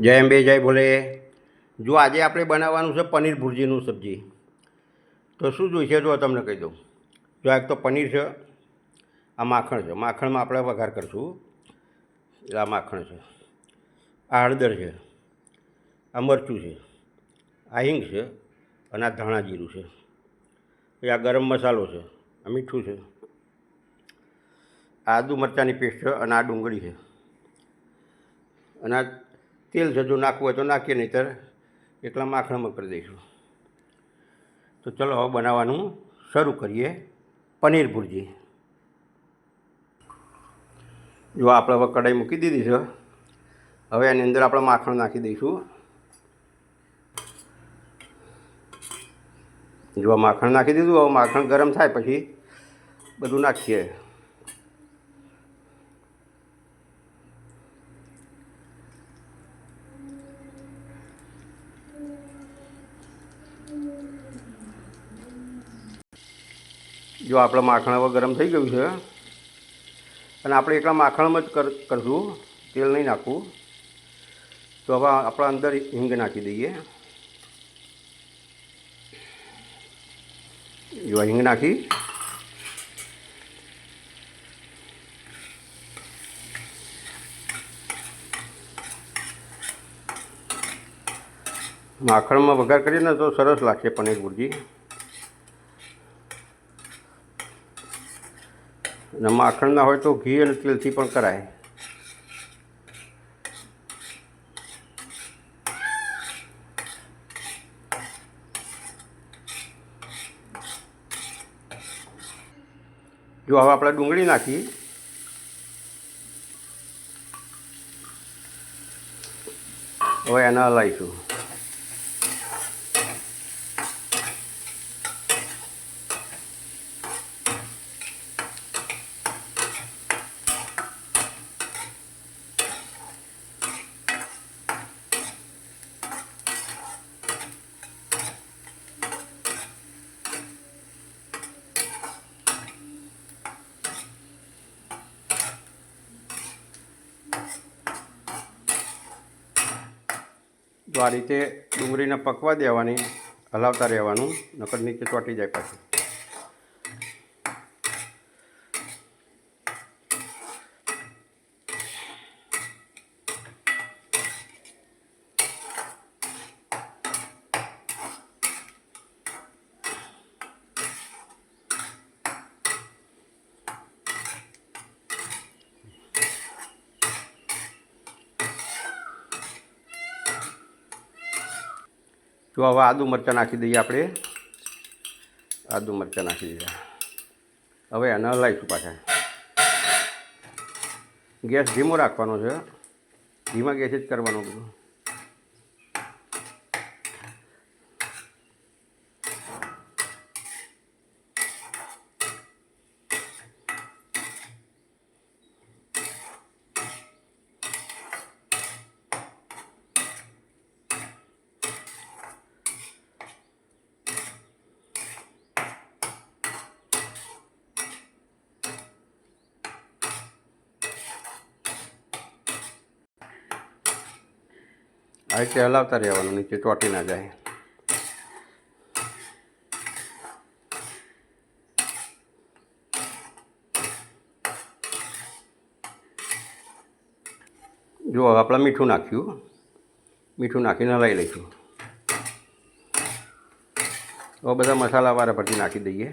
જય અંબે, જય ભોલે. જો આજે આપણે બનાવવાનું છે પનીર ભુરજીનું સબ્જી. તો શું જોઈશે? જો તમને કહી દઉં. જો એક તો પનીર છે, આ માખણ છે. માખણમાં આપણે વઘાર કરશું. એટલે આ માખણ છે. આ હળદર છે. આ મરચું છે. આ હિંગ છે અને આ ધાણા જીરું છે. પછી આ ગરમ મસાલો છે. આ મીઠું છે. આદુ મરચાંની પેસ્ટ છે અને આ ડુંગળી છે. અને આ તેલ છે નાખવું હોય તો નાખીએ, નહીંતર એકલા માખણમાં કરી દઈશું. તો ચલો હવે બનાવવાનું શરૂ કરીએ. પનીર ભુરજી. જો આપણે હવે કઢાઈ મૂકી દીધી છે, હવે એની અંદર આપણે માખણ નાખી દઈશું. જો માખણ નાખી દીધું, હવે માખણ ગરમ થાય પછી બધું નાખીએ. જો આપણે માખણ હવે ગરમ થઈ ગયું છે, અને આપણે એકલા માખણમાં જ કર, કરશું, તેલ નહીં નાખવું, તો હવે આપણે અંદર હિંગ નાખી દઈએ. જો હિંગ નાખી, માખણમાં વઘાર કરીએ ને તો સરસ લાગશે પનીર ભુરજી. અને માખણના હોય તો ઘી અને તેલથી પણ કરાય. જો હવે આપણે ડુંગળી નાખી. હવે એના હલાવીશું. આ રીતે ડુંગળીને પકવા દેવાની હલાવતા રહેવાનું નકર નીચે ચોંટી જાય પાછું. જો હવે આદુ મરચાં નાખી દઈએ આપણે. આદુ મરચાં નાખી દીધા હવે એને હલાવીશું પાછા. ગેસ ધીમો રાખવાનો છે. ધીમા ગેસે જ કરવાનું બધું. આ રીતે હલાવતા રહેવાનું, નીચે ચોટી ના જાય. જો હવે આપણે મીઠું નાખ્યું, મીઠું નાખીને હલાવી લઈશું. હવે બધા મસાલા વાળા પરથી નાખી દઈએ.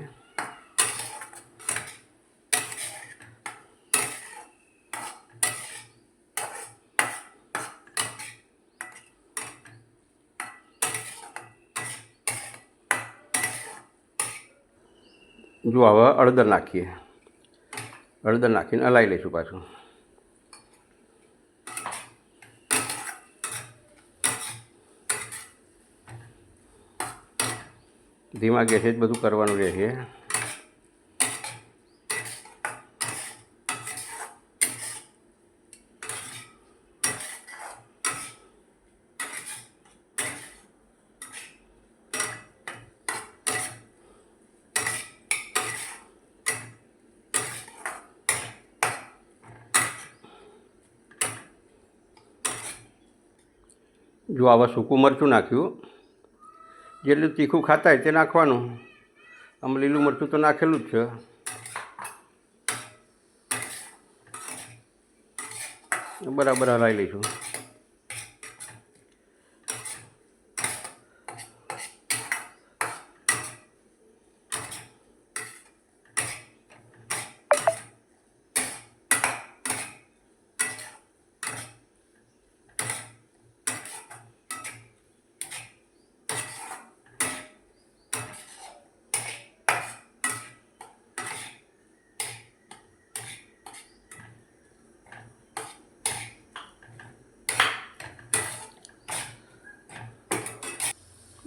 જો હવે હળદર નાખીએ. હળદર નાખીને હલાવી લઈશું પાછું. ધીમા ગેસે જ બધું કરવાનું રહેશે. જો આવા સૂકું મરચું નાખ્યું જેટલું તીખું ખાતા હોય તે નાખવાનું. આમ લીલું મરચું તો નાખેલું જ છે. બરાબર હલાવી લઈશું.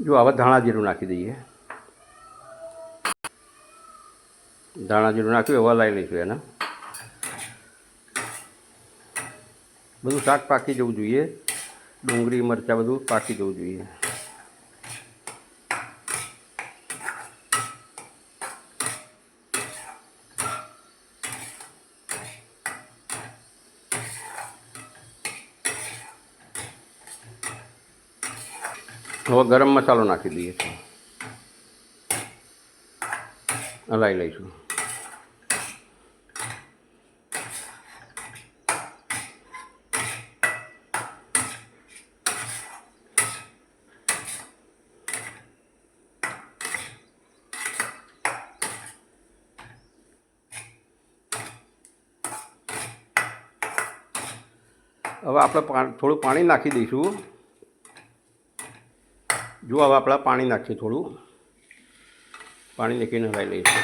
જો આવા ધાણા જીરું નાખી દઈએ. ધાણા જીરું નાખ્યું એવા લાવી લઈશું એના. બધું શાક પાકી જવું જોઈએ. ડુંગળી, મરચાં બધું પાકી જવું જોઈએ. હવે ગરમ મસાલો નાખી દઈએ હલાવી લઈશું. હવે આપણે થોડું પાણી નાખી દઈશું. જો હવે આપણે પાણી નાખીએ થોડું. પાણી નાખીને હલાવી લઈશું.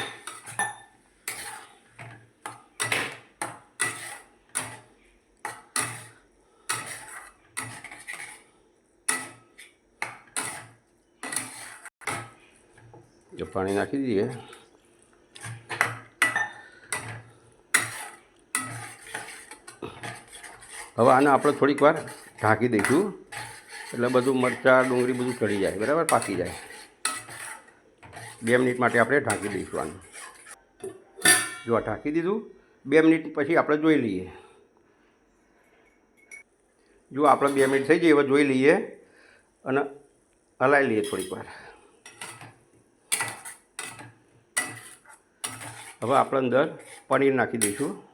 જો પાણી નાખી દઈએ. હવે આને આપણે થોડીક વાર ઢાંકી દઈશું. એટલે બધું મરચાં, ડુંગળી બધું ચડી જાય, બરાબર? પાકી જાય. બે મિનિટ માટે આપણે ઢાંકી દઈશું આનું. જો ઢાંકી દીધું, બે મિનિટ પછી આપણે જોઈ લઈએ. જો આપણે બે મિનિટ થઈ જાય હવે જોઈ લઈએ અને હલાવી લઈએ થોડીક વાર. હવે આપણે અંદર પનીર નાખી દઈશું.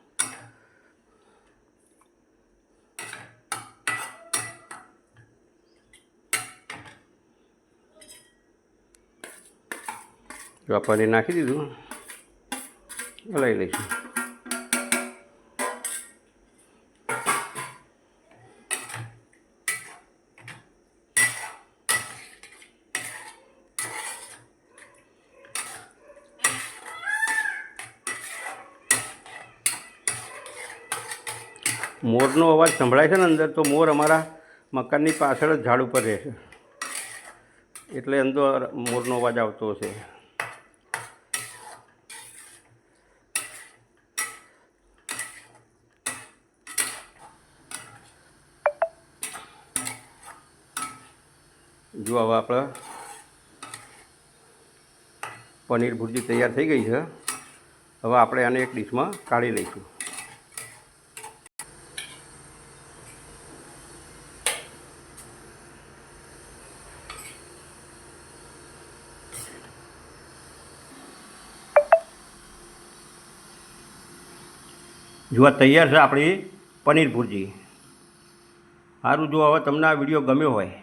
જો પનીર નાખી દીધું. લઈ લઈશું. મોરનો અવાજ સંભળાય છે ને અંદર, તો મોર અમારા મકાનની પાછળ જ ઝાડ ઉપર રહે છે. એટલે અંદર મોરનો અવાજ આવતો હશે. જો હવે આપણે પનીર ભુરજી તૈયાર થઈ ગઈ છે. હવે આપણે આને એક ડીશમાં કાઢી લઈશું. જો આ તૈયાર છે આપણી પનીર ભુરજી. સારું જો હવે તમને આ વીડિયો ગમ્યો હોય